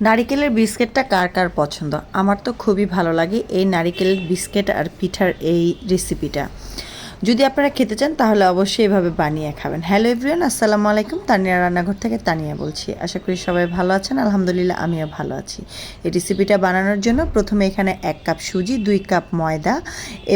নারিকেলের বিস্কেটটা কার কার পছন্দ? আমার তো খুবই ভালো লাগে এই নারিকেলের বিস্কেট আর পিঠার এই রেসিপিটা যদি আপনারা খেতে চান, তাহলে অবশ্যই এভাবে বানিয়ে খাবেন। হ্যালো এভরিওয়ান আসসালামু আলাইকুম। তানিয়া রান্নাঘর থেকে তানিয়া বলছি। আশা করি সবাই ভালো আছেন। আলহামদুলিল্লাহ, আমিও ভালো আছি। এই রেসিপিটা বানানোর জন্য প্রথমে এখানে এক কাপ সুজি, দুই কাপ ময়দা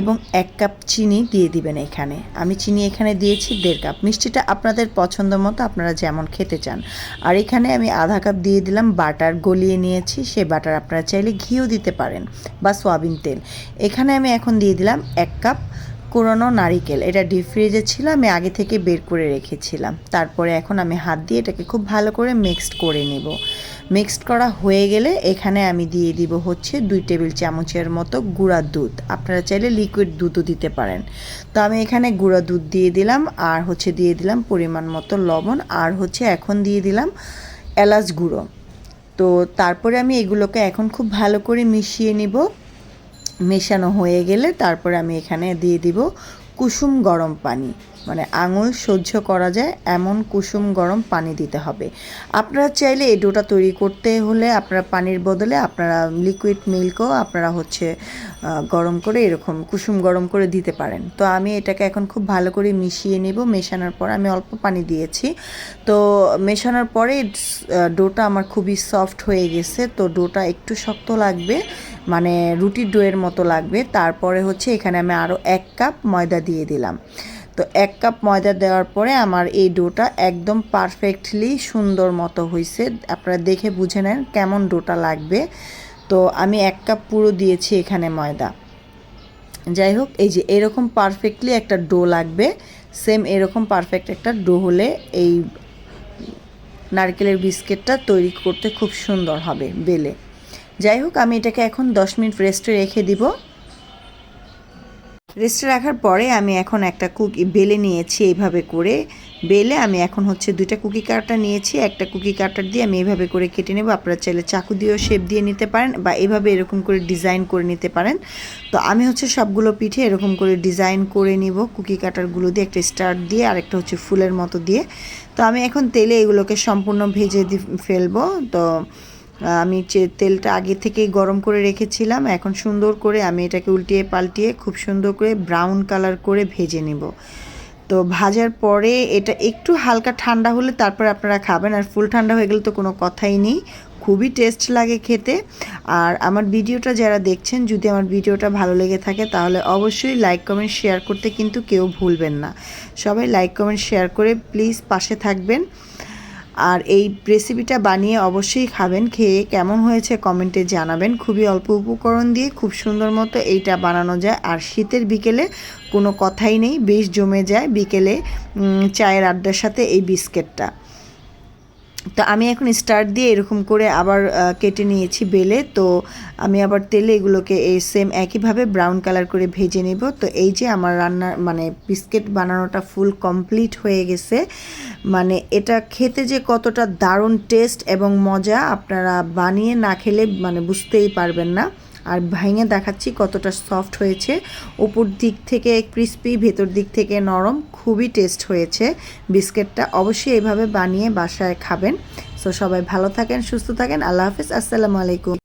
এবং এক কাপ চিনি দিয়ে দিবেন এখানে। আমি চিনি এখানে দিয়েছি দেড় কাপ। মিষ্টিটা আপনাদের পছন্দ মতো আপনারা যেমন খেতে চান। আর এখানে আমি আধা কাপ দিয়ে দিলাম বাটার। গলিয়ে নিয়েছি, সে বাটার আপনারা চাইলে ঘিও দিতে পারেন বা সয়াবিন তেল। এখানে আমি এখন দিয়ে দিলাম এক কাপ কুড়োনো নারিকেল। এটা ডিপ ফ্রিজে ছিল, আমি আগে থেকে বের করে রেখেছিলাম। তারপরে এখন আমি হাত দিয়ে এটাকে খুব ভালো করে মিক্সড করে নেব। মিক্সড করা হয়ে গেলে এখানে আমি দিয়ে দিব হচ্ছে দুই টেবিল চামচের মতো গুঁড়া দুধ। আপনারা চাইলে লিকুইড দুধও দিতে পারেন। তো আমি এখানে গুঁড়া দুধ দিয়ে দিলাম, আর হচ্ছে দিয়ে দিলাম পরিমাণ মতো লবণ, আর হচ্ছে এখন দিয়ে দিলাম এলাচ গুঁড়ো। তো তারপরে আমি এগুলোকে এখন খুব ভালো করে মিশিয়ে নিব। মেশানো হয়ে গেলে তারপর আমি এখানে দিয়ে দিব কুসুম গরম পানি। মানে আঙুল সহ্য করা যায়, এমন কুসুম গরম পানি দিতে হবে। আপনারা চাইলে এই ডোটা তৈরি করতে হলে আপনারা পানির বদলে আপনারা লিকুইড মিল্কও আপনারা হচ্ছে গরম করে এরকম কুসুম গরম করে দিতে পারেন। তো আমি এটাকে এখন খুব ভালো করে মিশিয়ে নেব। মেশানোর পর আমি অল্প পানি দিয়েছি। তো মেশানোর পরে ডোটা আমার খুবই সফট হয়ে গেছে। তো ডোটা একটু শক্ত লাগবে মানে রুটির ডোয়ের মতো লাগবে। তারপরে হচ্ছে এখানে আমি আরও এক কাপ ময়দা দিয়ে দিলাম। তো এক কাপ ময়দা দেওয়ার পরে আমার এই ডোটা একদম পারফেক্টলি সুন্দর মতো হয়েছে আপনারা দেখে বুঝে নেন কেমন ডোটা লাগবে। তো আমি এক কাপ পুরো দিয়েছি এখানে ময়দা। যাই হোক, এই যে এরকম পারফেক্টলি একটা ডো লাগবে। সেম এরকম পারফেক্ট একটা ডো হলে এই নারকেলের বিস্কিটটা তৈরি করতে খুব সুন্দর হবে, বেলে। যাই হোক, আমি এটাকে এখন দশ মিনিট রেস্টে রেখে দিব। রেস্টে রাখার পরে আমি এখন একটা কুকি, বেলে নিয়েছি এইভাবে করে। বেলে আমি এখন হচ্ছে দুইটা কুকি কাটার নিয়েছি। একটা কুকি কাটার দিয়ে আমি এইভাবে করে কেটে নেব। আপনারা চাইলে চাকু দিয়েও শেপ দিয়ে নিতে পারেন বা এভাবে এরকম করে ডিজাইন করে নিতে পারেন। তো আমি হচ্ছে সবগুলো পিঠে এরকম করে ডিজাইন করে নিব। কুকি কাটারগুলো দিয়ে একটা স্টার দিয়ে আর একটা হচ্ছে ফুলের মতো দিয়ে। তো আমি এখন তেলে এগুলোকে সম্পূর্ণ ভেজে ফেলব। তো আমি তেলটা আগে থেকেই গরম করে রেখেছিলাম, এখন সুন্দর করে আমি এটাকে উল্টিয়ে পাল্টিয়ে খুব সুন্দর করে ব্রাউন কালার করে ভেজে নেব। তো ভাজার পরে এটা একটু হালকা ঠান্ডা হলে তারপর আপনারা খাবেন, আর ফুল ঠান্ডা হয়ে গেলে তো কোনো কথাই নেই, খুবই টেস্ট লাগে খেতে। আর আমার ভিডিওটা যারা দেখছেন, যদি আমার ভিডিওটা ভালো লেগে থাকে, তাহলে অবশ্যই লাইক কমেন্ট শেয়ার করতে কিন্তু কেউ ভুলবেন না। সবাই লাইক কমেন্ট শেয়ার করে প্লিজ পাশে থাকবেন। আর এই রেসিপিটা বানিয়ে অবশ্যই খাবেন, খেয়ে কেমন হয়েছে কমেন্টে জানাবেন। খুবই অল্প উপকরণ দিয়ে খুব সুন্দর মতো এইটা বানানো যায়। আর শীতের বিকেলে কোনো কথাই নেই, বেশ জমে যায় বিকেলে চায়ের আড্ডার সাথে এই বিস্কিটটা। তো আমি এখন স্টার্ট দিয়ে এরকম করে আবার কেটে নিয়েছি বেলে। তো আমি আবার তেলে এগুলোকে এই সেম একইভাবে ব্রাউন কালার করে ভেজে নেব। তো এই যে আমার রান্নার মানে বিস্কিট বানানোটা ফুল কমপ্লিট হয়ে গেছে। মানে এটা খেতে যে কতটা দারুণ টেস্ট এবং মজা আপনারা বানিয়ে না খেলে মানে বুঝতেই পারবেন না। আর ভেঙে দেখাচ্ছি কতটা সফট হয়েছে। উপর দিক থেকে ক্রিস্পি ভেতর দিক থেকে নরম, খুবই টেস্ট হয়েছে। বিস্কিটটা অবশ্যই এভাবে বানিয়ে বাসায় খাবেন। সো সবাই ভালো থাকেন, সুস্থ থাকেন। আল্লাহ হাফিজ, আসসালামু আলাইকুম।